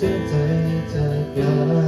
จะใจจากลา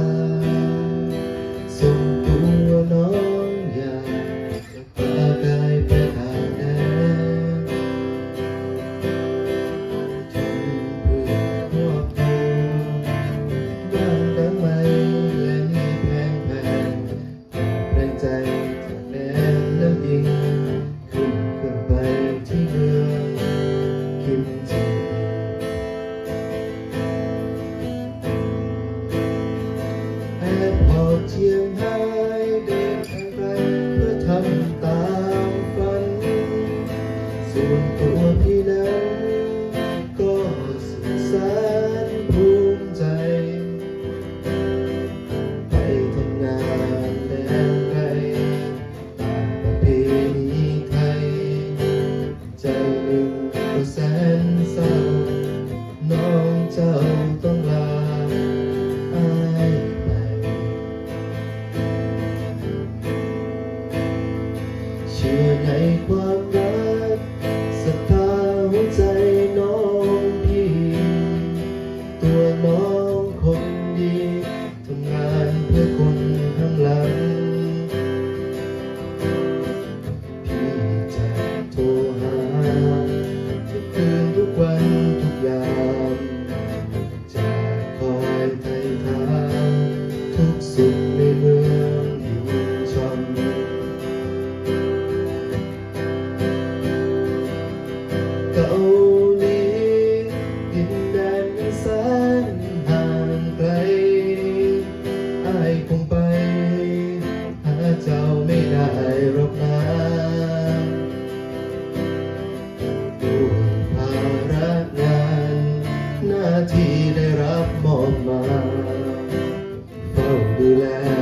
Thank you. Yeah.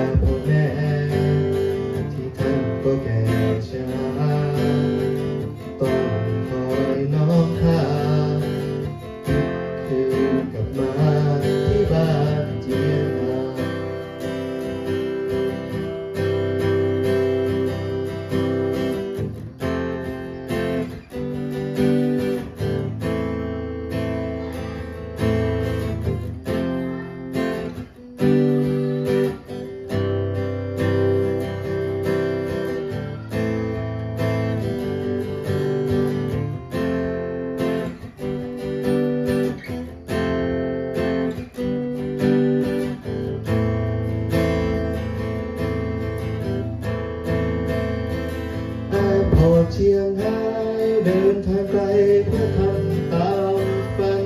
เชียงรายเดินทางไกลเพื่อทำตามฝัน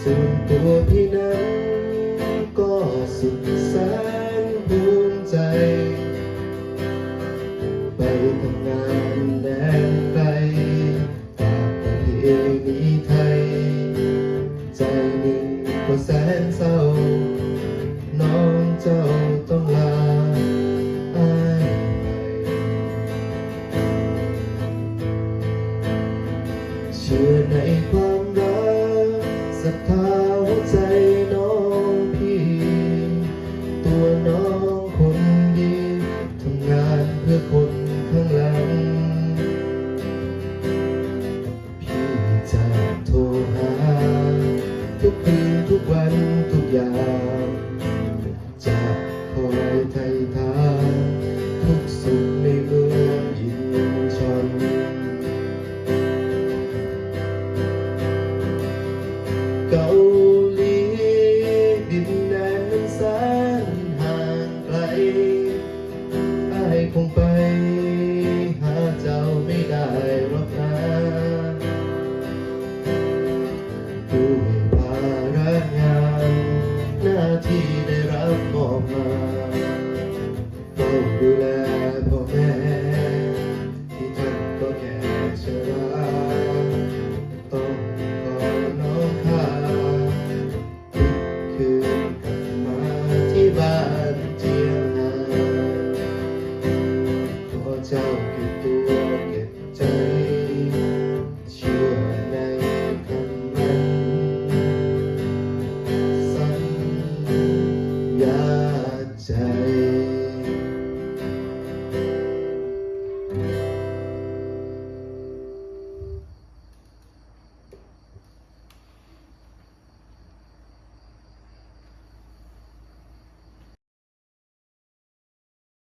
ส่วนตัวพี่นั้นก็สุดแสนภูมิใจ ไปทำงานแดนไกลตากประเทศนี้ไทย ใจหนึ่งก็แสนเศร้า เชื่อในความรักศรัทธาหัวใจน้องพี่ ตัวน้องคนดีทำงานเพื่อคนข้างหลัง พี่จะโทรหา ทุกคืนทุกวัน ti.